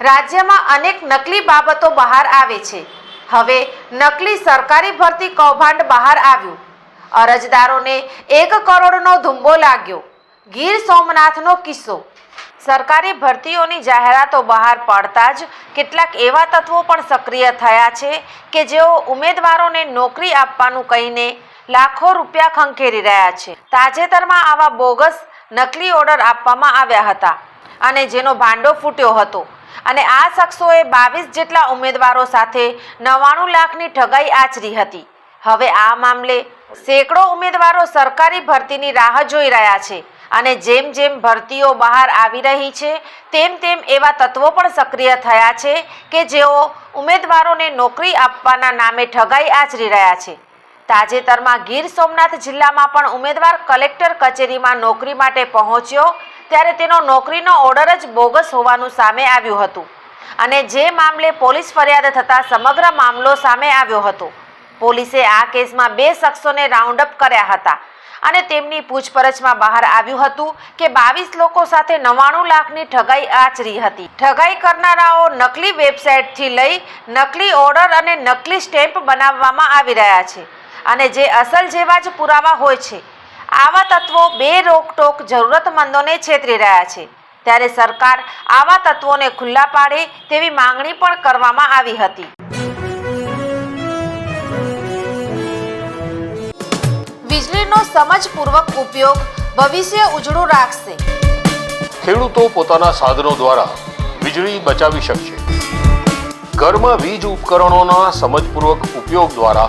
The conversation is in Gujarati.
રાજ્યમાં અનેક નકલી બાબતો બહાર આવે છે. હવે નકલી સરકારી ભરતી કૌભાંડ બહાર આવ્યું. અરજદારોને એક કરોડનો ધુંબો લાગ્યો. ગીર સોમનાથનો કિસ્સો. સરકારી ભરતીઓની જાહેરાતો બહાર પડતા જ કેટલાક એવા તત્વો પણ સક્રિય થયા છે કે જેઓ ઉમેદવારોને નોકરી આપવાનું કહીને લાખો રૂપિયા ખંખેરી રહ્યા છે. તાજેતરમાં આવા બોગસ નકલી ઓર્ડર આપવામાં આવ્યા હતા અને જેનો ભાંડો ફૂટ્યો હતો. અને આ શખ્સોએ બાવીસ જેટલા ઉમેદવારો સાથે નવ્વાણું લાખની ઠગાઈ આચરી હતી. હવે આ મામલે સેંકડો ઉમેદવારો સરકારી ભરતીની રાહ જોઈ રહ્યા છે અને જેમ જેમ ભરતીઓ બહાર આવી રહી છે, તેમ તેમ એવા તત્વો પણ સક્રિય થયા છે કે જેઓ ઉમેદવારોને નોકરી આપવાના નામે ઠગાઈ આચરી રહ્યા છે. તાજેતરમાં ગીર સોમનાથ જિલ્લામાં પણ ઉમેદવાર કલેક્ટર કચેરીમાં નોકરી માટે પહોંચ્યો ત્યારે તેનો નોકરીનો ઓર્ડર જ બોગસ હોવાનું સામે આવ્યું હતું. અને જે મામલે પોલીસ ફરિયાદ થતાં સમગ્ર મામલો સામે આવ્યો હતો. પોલીસે આ કેસમાં બે શખ્સોને રાઉન્ડ અપ કર્યા હતા અને તેમની પૂછપરછમાં બહાર આવ્યું હતું કે બાવીસ લોકો સાથે નવ્વાણું લાખની ઠગાઈ આચરી હતી. ઠગાઈ કરનારાઓ નકલી વેબસાઇટથી લઈ નકલી ઓર્ડર અને નકલી સ્ટેમ્પ બનાવવામાં આવી રહ્યા છે. અને જે અસલ જેવા જ પુરાવા હોય છે. આવા તત્વો બે રોકટોક જરૂરતમંદોને છેતરી રહ્યા છે. ત્યારે સરકાર આવા તત્વોને ખુલ્લા પાડે તેવી માંગણી પણ કરવામાં આવી હતી. વીજળીનો સમજપૂર્વક ઉપયોગ ભવિષ્ય ઉજળું રાખશે. ખેડૂતો પોતાના સાધનો દ્વારા વીજળી બચાવી શકશે. ઘરમાં વીજ ઉપકરણોના સમજપૂર્વક ઉપયોગ દ્વારા